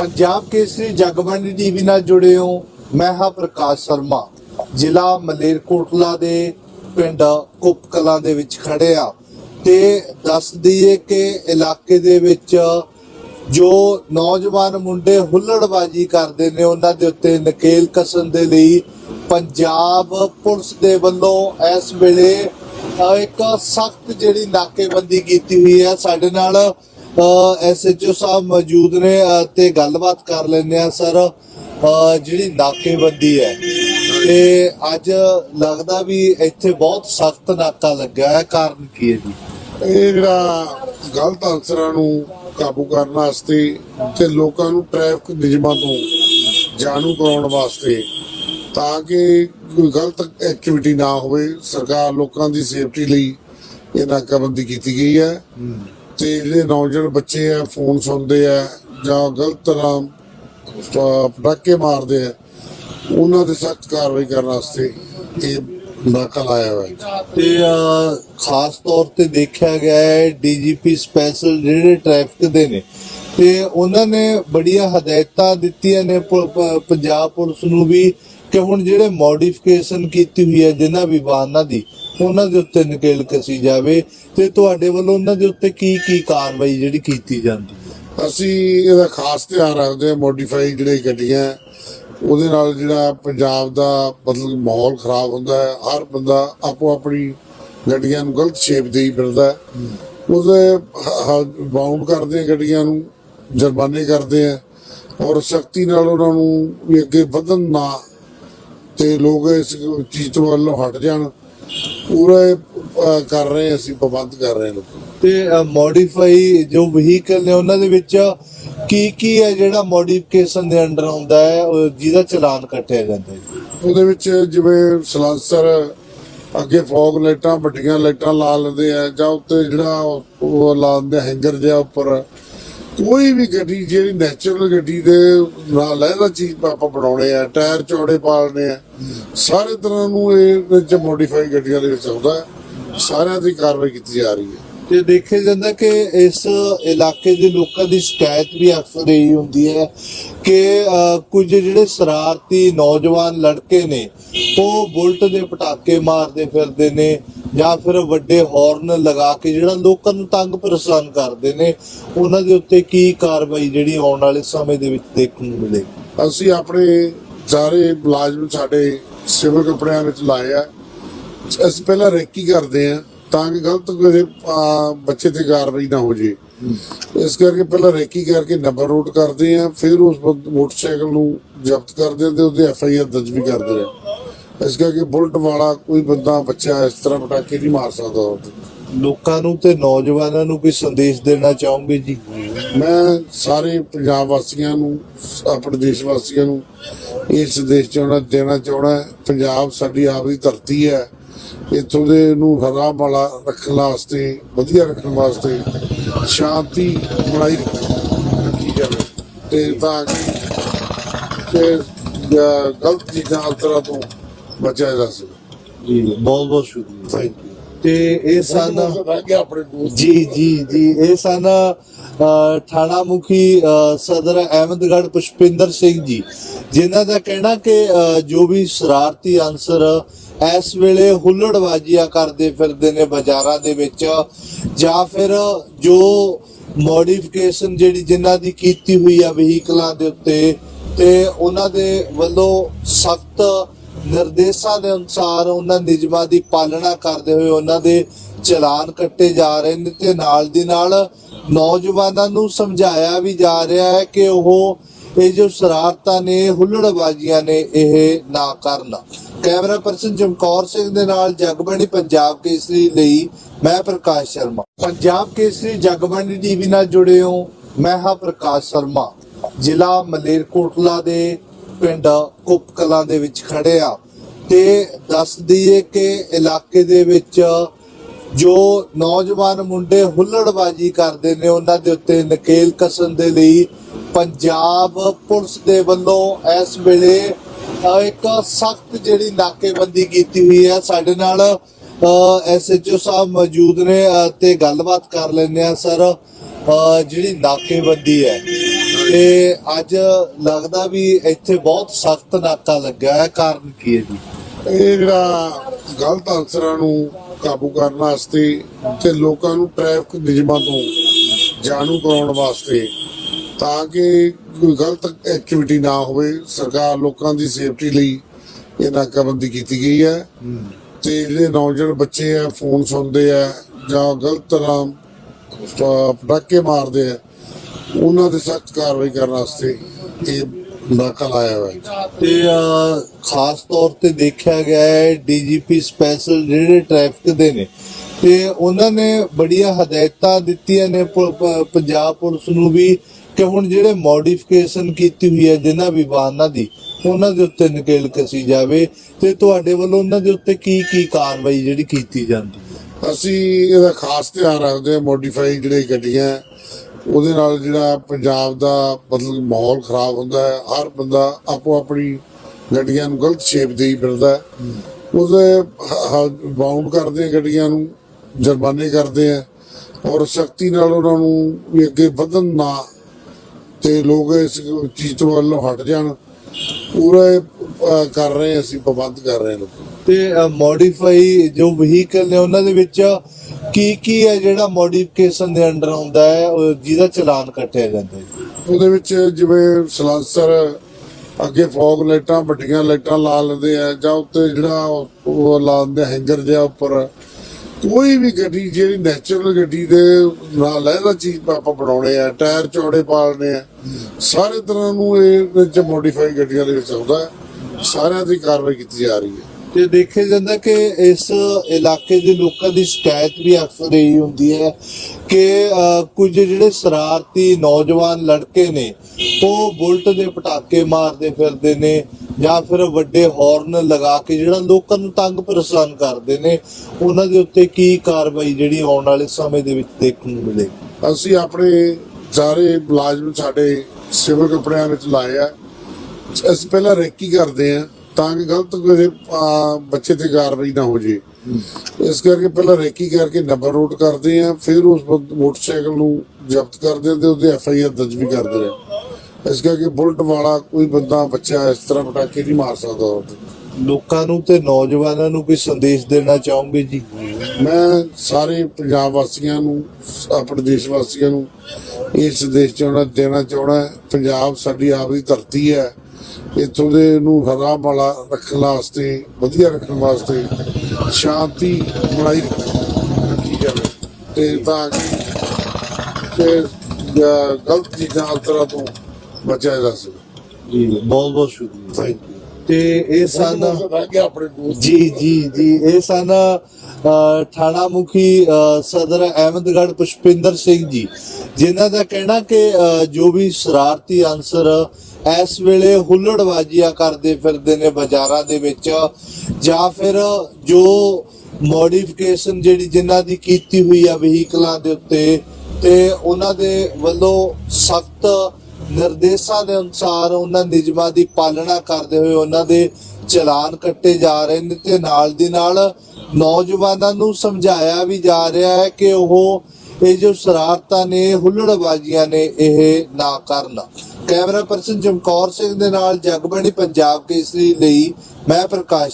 Punjab Kesari Jagbani TV ਨਾਲ ਜੁੜੇ ਹੋ। ਮੈਂ ਹਾਂ ਪ੍ਰਕਾਸ਼ ਸ਼ਰਮਾ। ਜ਼ਿਲ੍ਹਾ ਮਲੇਰਕੋਟਲਾ ਦੇ ਪਿੰਡ ਕੁਪਕਲਾਂ ਦੇ ਵਿੱਚ ਖੜੇ ਆ। ਤੇ ਦੱਸ ਦਈਏ ਕਿ ਇਲਾਕੇ ਦੇ ਵਿੱਚ ਜੋ ਨੌਜਵਾਨ ਮੁੰਡੇ ਹੁੱਲੜਬਾਜੀ ਕਰਦੇ ਨੇ, ਉਹਨਾਂ ਦੇ ਉੱਤੇ ਨਕੇਲ ਕਸਣ ਦੇ ਲਈ ਪੰਜਾਬ ਪੁਲਿਸ ਦੇ ਵੱਲੋਂ ਇਸ ਵੇਲੇ ਇੱਕ ਸਖਤ ਜਿਹੜੀ ਨਾਕੇਬੰਦੀ ਕੀਤੀ ਹੋਈ ਹੈ। ਸਾਡੇ ਨਾਲ ਐਸਐਚਓ ਸਾਹਿਬ ਮੌਜੂਦ ਨੇ ਤੇ ਗੱਲਬਾਤ ਕਰ ਲੈਂਦੇ ਆ ਸਰ। ਜਿਹੜੀ ਨਾਕੇਬੰਦੀ ਹੈ ਤੇ ਅੱਜ ਲੱਗਦਾ ਵੀ ਇੱਥੇ ਬਹੁਤ ਸਖਤ ਨਾਕਾ ਲੱਗਾ ਹੈ। ਕਾਰਨ ਕੀ ਹੈ ਜੀ? ਇਹ ਜਿਹੜਾ ਗਲਤ ਅਨਸਰਾਂ ਨੂੰ ਕਾਬੂ ਕਰਨ ਵਾਸਤੇ ਤੇ ਲੋਕਾਂ ਨੂੰ ਟ੍ਰੈਫਿਕ ਨਿਯਮਾਂ ਤੋਂ ਜਾਣੂ ਕਰਾਉਣ ਵਾਸਤੇ ਤਾਂ ਕਿ ਕੋਈ ਗਲਤ ਐਕਟੀਵਿਟੀ ਨਾ ਹੋਵੇ ਸਰਕਾਰ ਲੋਕਾਂ ਦੀ ਸੇਫਟੀ ਲਈ ਇਹ ਨਾਕਾਬੰਦੀ ਕੀਤੀ ਗਈ ਹੈ। ਤੇ ਜਿਹੜੇ ਨੌਜਵਾਨ ਬੱਚੇ ਆ, ਫੋਨ ਸੁਣਦੇ ਆ ਜਾਂ ਗਲਤ ਤਰ੍ਹਾਂ ਪਟਾਕੇ ਮਾਰਦੇ ਆ, ਉਹਨਾਂ ਤੇ ਸਖਤ ਕਾਰਵਾਈ ਕਰਨ ਵਾਸਤੇ ਇਹ ਨਾਕਾ ਲਾਇਆ ਹੋਇਆ ਹੈ ਤੇ ਖਾਸ ਤੌਰ ਤੇ ਦੇਖਿਆ ਗਿਆ ਹੈ, ਡੀਜੀਪੀ ਸਪੈਸ਼ਲ ਜਿਹੜੇ ਟ੍ਰੈਫਿਕ ਦੇ ਨੇ, ਤੇ ਉਹਨਾਂ ਨੇ ਬੜੀਆਂ ਹਦਾਇਤਾਂ ਦਿੱਤੀਆਂ ਨੇ ਪੰਜਾਬ ਪੁਲਿਸ ਨੂੰ ਵੀ ਕਿ ਹੁਣ ਜਿਹੜੇ ਮੋਡੀਫਿਕੇਸ਼ਨ ਕੀਤੀ ਹੋਈ ਹੈ ਜਿਨ੍ਹਾਂ ਵੀ ਦੀ ਉਹਨਾਂ ਦੇ ਉੱਤੇ ਨਕੇਲ ਕਸੀ ਜਾਵੇ ਤੇ ਤੁਹਾਡੇ ਵੱਲੋਂ ਉਹਨਾਂ ਦੇ ਉੱਤੇ ਕੀ ਕੀ ਕਾਰਵਾਈ ਜਿਹੜੀ ਕੀਤੀ ਜਾਂਦੀ ਹੈ? ਅਸੀਂ ਇਹਦਾ ਖਾਸ ਧਿਆਨ ਰੱਖਦੇ ਹਾਂ ਮੋਡੀਫਾਈ ਜਿਹੜੇ ਗੱਡੀਆਂ ਉਹਦੇ ਨਾਲ ਜਿਹੜਾ ਪੰਜਾਬ ਦਾ ਮਤਲਬ ਮਾਹੌਲ ਖਰਾਬ ਹੁੰਦਾ ਹੈ ਹਰ ਬੰਦਾ ਆਪੋ ਆਪਣੀ ਗੱਡੀਆਂ ਨੂੰ ਗਲਤ ਸ਼ੇਪ ਦੇਈ ਫਿਰਦਾ ਉਹਦੇ ਬਾਉਂਡ ਕਰਦੇ ਆ ਗੱਡੀਆਂ ਨੂੰ ਜੁਰਮਾਨੇ ਕਰਦੇ ਆ ਔਰ ਸਖਤੀ ਨਾਲ ਉਹਨਾਂ ਨੂੰ ਵੀ ਅੱਗੇ ਵਧਣ ਨਾ ਤੇ ਲੋਕ ਇਸ ਚੀਜ਼ ਤੋਂ ਵੱਲੋਂ ਹਟ ਜਾਣ। ਪੂਰਾ ਅਹ, ਕਰ ਰਹੇ ਅਸੀਂ ਪ੍ਰਬੰਧ ਕਰ ਰਹੇ ਲੋਕਾਂ ਨੂੰ। ਤੇ ਮੋਡੀਫਾਈ ਜੋ ਵਹੀਕਲ ਨੇ ਉਹਨਾਂ ਦੇ ਵਿੱਚ ਕੀ ਕੀ ਹੈ ਜਿਹੜਾ ਮੋਡੀਫਿਕੇਸ਼ਨ ਦੇ ਅੰਡਰ ਆਉਂਦਾ ਹੈ ਉਹ ਜਿਹਦਾ ਚਲਾਨ ਕੱਟਿਆ ਜਾਂਦਾ ਹੈ ਉਹਦੇ ਵਿੱਚ ਜਿਵੇਂ ਸਲਾਂਸਰ ਅੱਗੇ ਫੌਗ ਲਾਈਟਾਂ ਵੱਡੀਆਂ ਲਾਈਟਾਂ ਲਾ ਲੈਂਦੇ ਆ ਜਾਂ ਉੱਤੇ ਜਿਹੜਾ ਉਹ ਲਾ ਦਿੰਦੇ ਹੈਂਗਰ ਜਿਹਾ ਉੱਪਰ ਕੋਈ ਵੀ ਗੱਡੀ, ਜਿਹੜੀ ਨੈਚੁਰਲ ਗੱਡੀ ਦੇ ਨਾਲ ਲੈਦਾ ਚੀਜ਼ ਆਪਾਂ ਬਣਾਉਣੇ ਆ, ਟਾਇਰ ਚੌੜੇ ਪਾਲਨੇ ਆ। ਸਾਰੇ ਤਰ੍ਹਾਂ ਨੂੰ ਇਹ ਵਿੱਚ ਮੋਡੀਫਾਈ ਗੱਡੀਆਂ ਦੇ ਵਿੱਚ ਆਉਂਦਾ ਸਾਰਿਆਂ ਦੀ ਕਾਰਵਾਈ ਕੀਤੀ ਜਾ ਰਹੀ ਹੈ। ਤੇ ਦੇਖਿਆ ਜਾਂਦਾ ਕਿ ਇਸ ਇਲਾਕੇ ਦੇ ਲੋਕਾਂ ਦੀ ਸ਼ਿਕਾਇਤ ਵੀ ਅਕਸਰ ਇਹੀ ਹੁੰਦੀ ਹੈ ਕਿ ਕੁਝ ਜਿਹੜੇ ਸ਼ਰਾਰਤੀ ਨੌਜਵਾਨ ਲੜਕੇ ਨੇ, ਉਹ ਬੁਲਟ ਦੇ ਪਟਾਕੇ ਮਾਰਦੇ ਫਿਰਦੇ ਨੇ ਜਾਂ ਫਿਰ ਵੱਡੇ ਹਾਰਨ ਲਗਾ ਕੇ ਜਿਹੜਾ ਲੋਕਾਂ ਨੂੰ ਤੰਗ ਪਰੇਸ਼ਾਨ ਕਰਦੇ ਨੇ ਉਹਨਾਂ ਦੇ ਉੱਤੇ ਕੀ ਕਾਰਵਾਈ ਜਿਹੜੀ ਆਉਣ ਵਾਲੇ ਸਮੇਂ ਦੇ ਵਿੱਚ ਦੇਖਣ ਨੂੰ ਮਿਲੇਗੀ? ਅਸੀਂ ਆਪਣੇ ਸਾਰੇ ਮੁਲਾਜ਼ਮ ਸਾਡੇ ਸਿਵਲ ਕੱਪੜਿਆਂ ਵਿੱਚ ਲਾਏ ਆ। ਅਸੀਂ ਪਹਿਲਾਂ ਰੇਕੀ ਕਰਦੇ ਆ ਤਾਂ ਕਿ ਗਲਤ ਕੋਈ ਬੱਚੇ ਤੇ ਕਾਰਵਾਈ ਨਾ ਹੋ ਜੇ ਇਸ ਕਰਕੇ ਪਹਿਲਾਂ ਰੇਕੀ ਕਰਕੇ ਨੰਬਰ ਨੋਟ ਕਰਦੇ ਆ ਫਿਰ ਉਸ ਮੋਟਰਸਾਈਕਲ ਨੂੰ ਜ਼ਬਤ ਕਰਦੇ ਆ ਤੇ ਉਹਦੇ ਐਫ ਆਈ ਆਰ ਦਰਜ ਵੀ ਕਰਦੇ ਆ ਇਸ ਕਰਕੇ ਬੁਲਟ ਵਾਲਾ ਕੋਈ ਬੰਦਾ ਬੱਚਾ ਇਸ ਤਰ੍ਹਾਂ ਪਟਾਕੇ ਨਹੀਂ ਮਾਰ ਸਕਦਾ। ਲੋਕਾਂ ਨੂੰ ਤੇ ਨੌਜਵਾਨਾਂ ਨੂੰ ਕੋਈ ਸੰਦੇਸ਼ ਦੇਣਾ ਚਾਹੋਗੇ ਜੀ? ਮੈਂ ਸਾਰੇ ਪੰਜਾਬ ਵਾਸੀਆਂ ਨੂੰ ਆਪਣੇ ਦੇਸ਼ ਵਾਸੀਆਂ ਨੂੰ ਇਹ ਸੰਦੇਸ਼ ਚਾਹਣਾ ਦੇਣਾ ਚਾਹਣਾ ਪੰਜਾਬ ਸਾਡੀ ਆਪ ਦੀ ਧਰਤੀ ਹੈ। ਇੱਥੋਂ ਦੇ ਨੂੰ ਹਰਾ ਵਾਲਾ ਰੱਖਣ ਵਾਸਤੇ ਵਧੀਆ ਰੱਖਣ ਵਾਸਤੇ ਸ਼ਾਂਤੀ ਬਣਾਈ ਰੱਖੀ ਜਾਵੇ। ਤੇ ਤਾਂ ਕਿ ਗਲਤ ਚੀਜ਼ਾਂ ਅਲਤਰਾ ਤੋਂ ਬਚਿਆ ਜਾ ਸਕੇ। ਜੀ। ਬਹੁਤ ਬਹੁਤ ਸ਼ੁਕਰੀਆ। ਥੈਂਕ ਯੂ ਤੇ ਇਹ ਸਨ ਗਿਆ ਆਪਣੇ ਦੋਸਤ ਜੀ ਜੀ ਜੀ। ਇਹ ਸਨ ਅ, ਥਾਣਾ ਮੁਖੀ ਅ, ਸਦਰ ਅਹਿਮਦਗੜ੍ਹ ਪੁਸ਼ਪਿੰਦਰ ਸਿੰਘ ਜੀ ਜਿਨ੍ਹਾਂ ਦਾ ਕਹਿਣਾ ਕਿ ਅ, ਜੋ ਵੀ ਸ਼ਰਾਰਤੀ ਅਨਸਰ ਇਸ ਵੇਲੇ ਹੁੱਲੜਬਾਜ਼ੀਆਂ ਕਰਦੇ ਫਿਰਦੇ ਨੇ ਬਾਜ਼ਾਰਾਂ ਦੇ ਵਿੱਚ ਜਾਂ ਫਿਰ ਜੋ ਮੋਡੀਫਿਕੇਸ਼ਨ ਜਿਹੜੀ ਜਿਨ੍ਹਾਂ ਦੀ ਕੀਤੀ ਹੋਈ ਆ ਵਹੀਕਲਾਂ ਦੇ ਉੱਤੇ ਤੇ ਉਹਨਾਂ ਦੇ ਵੱਲੋਂ ਸਖਤ ਨਿਰਦੇਸ਼ਾਂ ਦੇ ਅਨੁਸਾਰ ਉਹਨਾਂ ਨਿਯਮਾਂ ਦੀ ਪਾਲਣਾ ਕਰਦੇ ਹੋਏ ਉਹਨਾਂ ਦੇ ਚਲਾਨ ਕੱਟੇ ਜਾ ਰਹੇ ਨੇ ਤੇ ਨਾਲ ਦੀ ਨਾਲ ਨੌਜਵਾਨਾਂ ਨੂੰ ਸਮਝਾਇਆ ਵੀ ਜਾ ਰਿਹਾ ਹੈ ਕਿ ਉਹ ਇਹ ਜੋ ਸ਼ਰਾਰਤਾਂ ਨੇ, ਹੁੱਲੜਬਾਜ਼ੀਆਂ ਨੇ, ਇਹ ਨਾ ਕਰਨ। ਕੈਮਰਾ ਪਰਸਨ ਚਮਕੌਰ ਸਿੰਘ ਦੇ ਨਾਲ ਜਗਬਾਣੀ ਪੰਜਾਬ ਕੇਸਰੀ ਲਈ ਮੈਂ ਪ੍ਰਕਾਸ਼ ਸ਼ਰਮਾ। ਪੰਜਾਬ ਕੇਸਰੀ, ਜਗਬਾਣੀ ਟੀਵੀ ਨਾਲ ਜੁੜੇ ਹੋ, ਮੈਂ ਹਾਂ ਪ੍ਰਕਾਸ਼ ਸ਼ਰਮਾ। ਜ਼ਿਲ੍ਹਾ ਮਲੇਰਕੋਟਲਾ ਦੇ ਪਿੰਡ ਕੁਪਕਲਾਂ ਦੇ ਵਿੱਚ ਖੜੇ ਆ। ਤੇ ਦੱਸ ਦਈਏ ਕਿ ਇਲਾਕੇ ਦੇ ਵਿੱਚ ਜੋ ਨੌਜਵਾਨ ਮੁੰਡੇ ਹੁੱਲੜਬਾਜੀ ਕਰਦੇ ਨੇ, ਉਹਨਾਂ ਦੇ ਉੱਤੇ ਨਕੇਲ ਕਸਣ ਦੇ ਲਈ ਪੰਜਾਬ ਪੁਲਿਸ ਦੇ ਵੱਲੋਂ ਇਸ ਵੇਲੇ ਇੱਕ ਸਖਤ ਜਿਹੜੀ ਨਾਕੇਬੰਦੀ ਕੀਤੀ ਹੋਈ ਹੈ। ਸਾਡੇ ਨਾਲ ਐਸਐਚਓ ਸਾਹਿਬ ਮੌਜੂਦ ਨੇ ਤੇ ਗੱਲਬਾਤ ਕਰ ਲੈਂਦੇ ਆ ਸਰ ਜਿਹੜੀ ਨਾਕੇਬੰਦੀ ਹੈ। ਤੇ ਅੱਜ ਲੱਗਦਾ ਵੀ ਇੱਥੇ ਬਹੁਤ ਸਖਤ ਨਾਕਾ ਲੱਗਿਆ ਹੈ। ਕਾਰਨ ਕੀ ਹੈ ਜੀ? ਇਹ ਜਿਹੜਾ ਗਲਤ ਅਨਸਰਾਂ ਨੂੰ ਕਾਬੂ ਕਰਨ ਵਾਸਤੇ ਤੇ ਲੋਕਾਂ ਨੂੰ ਟ੍ਰੈਫਿਕ ਨਿਯਮਾਂ ਤੋਂ ਜਾਣੂ ਕਰਾਉਣ ਵਾਸਤੇ ਤਾਂ ਕਿ ਕੋਈ ਗਲਤ ਐਕਟੀਵਿਟੀ ਨਾ ਹੋਵੇ, ਸਰਕਾਰ ਲੋਕਾਂ ਦੀ ਸੇਫਟੀ ਲਈ ਇਹ ਨਾਕਾਬੰਦੀ ਕੀਤੀ ਗਈ ਹੈ। ਤੇ ਜਿਹੜੇ ਨੌਜਵਾਨ ਬੱਚੇ ਆ ਫੋਨ ਸੁਣਦੇ ਆ ਜਾਂ ਗਲਤ ਤਰ੍ਹਾਂ ਪਟਾਕੇ ਮਾਰਦੇ ਆ ਉਹਨਾਂ ਤੇ ਸਖਤ ਕਾਰਵਾਈ ਕਰਨ ਵਾਸਤੇ ਇਹ ਨਾਕਾ ਲਾਇਆ ਹੋਇਆ ਹੈ ਤੇ ਅਹ, ਖਾਸ ਤੌਰ ਤੇ ਦੇਖਿਆ ਗਿਆ ਹੈ ਡੀਜੀਪੀ ਸਪੈਸ਼ਲ ਜਿਹੜੇ ਟ੍ਰੈਫਿਕ ਦੇ ਨੇ ਤੇ ਉਹਨਾਂ ਨੇ ਬੜੀਆਂ ਹਦਾਇਤਾਂ ਦਿੱਤੀਆਂ ਨੇ ਪ- ਪ- ਪੰਜਾਬ ਪੁਲਿਸ ਨੂੰ ਵੀ ਕਿ ਹੁਣ ਜਿਹੜੇ ਮੋਡੀਫਿਕੇਸ਼ਨ ਕੀਤੀ ਹੋਈ ਹੈ ਜਿਨ੍ਹਾਂ ਵੀ ਵਾਹਨਾਂ ਦੀ ਉਹਨਾਂ ਦੇ ਉੱਤੇ ਨਕੇਲ ਕਸੀ ਜਾਵੇ ਤੇ ਤੁਹਾਡੇ ਵੱਲੋਂ ਉਹਨਾਂ ਦੇ ਉੱਤੇ ਕੀ ਕੀ ਕਾਰਵਾਈ ਜਿਹੜੀ ਕੀਤੀ ਜਾਂਦੀ ਹੈ? ਅਸੀਂ ਇਹਦਾ ਖਾਸ ਧਿਆਨ ਰੱਖਦੇ ਹਾਂ ਮੋਡੀਫਾਈ ਜਿਹੜੇ ਗੱਡੀਆਂ ਉਹਦੇ ਨਾਲ ਜਿਹੜਾ ਪੰਜਾਬ ਦਾ ਮਤਲਬ ਮਾਹੌਲ ਖਰਾਬ ਹੁੰਦਾ ਹੈ ਹਰ ਬੰਦਾ ਆਪੋ ਆਪਣੀ ਗੱਡੀਆਂ ਨੂੰ ਗਲਤ ਸ਼ੇਪ ਦੇਈ ਫਿਰਦਾ ਹੈ। ਉਹਦੇ ਬਾਉਂਡ ਕਰਦੇ ਆ ਗੱਡੀਆਂ ਨੂੰ ਜੁਰਮਾਨੇ ਕਰਦੇ ਆ ਔਰ ਸਖਤੀ ਨਾਲ ਉਹਨਾਂ ਨੂੰ ਵੀ ਅੱਗੇ ਵਧਣ ਨਾ ਤੇ ਲੋਕ ਇਸ ਚੀਜ਼ ਤੋਂ ਵੱਲੋਂ ਹਟ ਜਾਣ। ਪੂਰਾ ਇਹ, ਕਰ ਰਹੇ ਅਸੀਂ ਪ੍ਰਬੰਧ ਕਰ ਰਹੇ ਲੋਕਾਂ ਤੇ ਮੋਡੀਫਾਈ ਜੋ ਵਹੀਕਲ ਨੇ ਉਹਨਾਂ ਦੇ ਵਿੱਚ ਕੀ ਕੀ ਹੈ ਜਿਹੜਾ ਮੋਡੀਫਿਕੇਸ਼ਨ ਦੇ ਅੰਡਰ ਆਉਂਦਾ ਹੈ ਜਿਹਦਾ ਚਲਾਨ ਕੱਟਿਆ ਜਾਂਦਾ ਹੈ? ਉਹਦੇ ਵਿੱਚ ਜਿਵੇਂ ਸਲਾਂਸਰ, ਅੱਗੇ ਫੌਗ ਲਾਈਟਾਂ, ਵੱਡੀਆਂ ਲਾਈਟਾਂ ਲਾ ਲੈਂਦੇ ਆ, ਜਾਂ ਉੱਤੇ ਜਿਹੜਾ ਉਹ ਲਾ ਦਿੰਦੇ ਹੈਂਗਰ ਜਿਹਾ ਉੱਪਰ। ਕੋਈ ਵੀ ਗੱਡੀ, ਜਿਹੜੀ ਨੈਚੁਰਲ ਗੱਡੀ ਦੇ ਨਾਲ ਲਹਿਦਾ ਚੀਜ਼ ਆਪਾਂ ਬਣਾਉਣੇ ਆ, ਟਾਇਰ ਚੌੜੇ ਪਾਲਨੇ ਆ, ਸਾਰੇ ਤਰ੍ਹਾਂ ਨੂੰ ਇਹ ਵਿੱਚ ਮੋਡੀਫਾਈ ਗੱਡੀਆਂ ਦੇ ਵਿੱਚ ਆਉਂਦਾ ਸਾਰਿਆਂ ਦੀ ਕਾਰਵਾਈ ਕੀਤੀ ਜਾ ਰਹੀ ਹੈ। ਤੇ ਦੇਖਿਆ ਜਾਂਦਾ ਕਿ ਇਸ ਇਲਾਕੇ ਦੇ ਲੋਕਾਂ ਦੀ ਸ਼ਿਕਾਇਤ ਵੀ ਅਕਸਰ ਇਹੀ ਹੁੰਦੀ ਹੈ ਕਿ ਕੁਝ ਜਿਹੜੇ ਸ਼ਰਾਰਤੀ ਨੌਜਵਾਨ ਲੜਕੇ ਨੇ, ਉਹ ਬੁਲਟ ਦੇ ਪਟਾਕੇ ਮਾਰਦੇ ਫਿਰਦੇ ਨੇ ਜਾਂ ਫਿਰ ਵੱਡੇ ਹਾਰਨ ਲਗਾ ਕੇ ਜਿਹੜਾ ਲੋਕਾਂ ਨੂੰ ਤੰਗ ਪਰੇਸ਼ਾਨ ਕਰਦੇ ਨੇ, ਉਹਨਾਂ ਦੇ ਉੱਤੇ ਕੀ ਕਾਰਵਾਈ ਜਿਹੜੀ ਆਉਣ ਵਾਲੇ ਸਮੇਂ ਦੇ ਵਿੱਚ ਦੇਖਣ ਨੂੰ ਮਿਲੇਗੀ? ਅਸੀਂ ਆਪਣੇ ਸਾਰੇ ਮੁਲਾਜ਼ਮ ਸਾਡੇ ਸਿਵਲ ਕੱਪੜਿਆਂ ਵਿੱਚ ਲਾਏ ਆ। ਅਸੀਂ ਪਹਿਲਾਂ ਰੈਕੀ ਕਰਦੇ ਆ। ਤਾਂ ਕਿ ਗਲਤ ਕੋਈ ਅਹ, ਬੱਚੇ ਤੇ ਕਾਰਵਾਈ ਨਾ ਹੋ ਜੇ। ਇਸ ਕਰਕੇ ਪਹਿਲਾਂ ਰੇਕੀ ਕਰਕੇ ਨੰਬਰ ਨੋਟ ਕਰਦੇ ਆ ਫਿਰ ਉਸ ਬੰਦ- ਮੋਟਰਸਾਈਕਲ ਨੂੰ ਜ਼ਬਤ ਕਰਦੇ ਆ ਤੇ ਉਹਦੇ ਐਫ ਆਈ ਆਰ ਦਰਜ ਵੀ ਕਰਦੇ ਆ। ਇਸ ਕਰਕੇ ਬੁਲਟ ਵਾਲਾ ਕੋਈ ਬੰਦਾ ਬੱਚਾ ਇਸ ਤਰ੍ਹਾਂ ਪਟਾਕੇ ਨਹੀਂ ਮਾਰ ਸਕਦਾ ਉਹਦੇ ਲੋਕਾਂ ਨੂੰ ਤੇ ਨੌਜਵਾਨਾਂ ਨੂੰ ਕੋਈ ਸੰਦੇਸ਼ ਦੇਣਾ ਚਾਹੋਗੇ ਜੀ? ਮੈਂ ਸਾਰੇ ਪੰਜਾਬ ਵਾਸੀਆਂ ਨੂੰ ਆਪਣੇ ਦੇਸ਼ ਵਾਸੀਆਂ ਨੂੰ ਇਹ ਸੰਦੇਸ਼ ਚਾਹਣਾ ਦੇਣਾ ਚਾਹਣਾ ਪੰਜਾਬ ਸਾਡੀ ਆਪਦੀ ਧਰਤੀ ਹੈ। ਇੱਥੋਂ ਦੇ ਨੂੰ ਹਰਾ ਵਾਲਾ ਰੱਖਣ ਵਾਸਤੇ ਵਧੀਆ ਰੱਖਣ ਵਾਸਤੇ ਸ਼ਾਂਤੀ ਬਣਾਈ ਰੱਖੀ ਜਾਵੇ। ਤੇ ਤਾਂ ਕਿ ਗਲਤ ਚੀਜ਼ਾਂ ਅੰਤਰਾਂ ਤੋਂ ਬਚਿਆ ਜਾ ਸਕੇ। ਜੀ ਬਹੁਤ ਬਹੁਤ ਸ਼ੁਕਰੀਆ। ਥੈਂਕ ਯੂ ਤੇ ਇਹ ਸਨ ਜੀ ਜੀ ਜੀ ਇਹ ਸਨ ਥਾਣਾ ਮੁਖੀ ਸਦਰ ਅਹਿਮਦਗੜ੍ਹ ਪੁਸ਼ਪਿੰਦਰ ਸਿੰਘ ਜੀ ਜਿਨ੍ਹਾਂ ਦਾ ਕਹਿਣਾ ਕਿ ਜੋ ਵੀ ਸ਼ਰਾਰਤੀ ਅਨਸਰ ਇਸ ਵੇਲੇ ਹੁੱਲੜਬਾਜ਼ੀਆਂ ਕਰਦੇ ਫਿਰਦੇ ਨੇ ਬਾਜ਼ਾਰਾਂ ਦੇ ਵਿੱਚ, ਜਾਂ ਫਿਰ ਜੋ ਮੋਡੀਫਿਕੇਸ਼ਨ ਜਿਹੜੀ ਜਿਨ੍ਹਾਂ ਦੀ ਕੀਤੀ ਹੋਈ ਆ ਵਹੀਕਲਾਂ ਦੇ ਉੱਤੇ, ਤੇ ਉਹਨਾਂ ਦੇ ਵੱਲੋਂ ਸਖਤ ਨਿਰਦੇਸ਼ਾਂ ਦੇ ਅਨੁਸਾਰ ਉਹਨਾਂ ਨਿਯਮਾਂ ਦੀ ਪਾਲਣਾ ਕਰਦੇ ਹੋਏ ਉਹਨਾਂ ਦੇ ਚਲਾਨ ਕੱਟੇ ਜਾ ਰਹੇ ਨੇ ਤੇ ਨਾਲ ਦੀ ਨਾਲ ਨੌਜਵਾਨਾਂ ਨੂੰ ਸਮਝਾਇਆ ਵੀ ਜਾ ਰਿਹਾ ਹੈ ਕਿ ਉਹ ਇਹ ਜੋ ਸ਼ਰਾਰਤਾਂ ਨੇ, ਹੁੱਲੜਬਾਜ਼ੀਆਂ ਨੇ, ਇਹ ਨਾ ਕਰਨ। ਕੈਮਰਾ ਪਰਸਨ ਚਮਕੌਰ ਸਿੰਘ ਦੇ ਨਾਲ, ਜਗਬਾਣੀ ਪੰਜਾਬ ਕੇਸਰੀ ਲਈ ਮੈਂ ਪ੍ਰਕਾਸ਼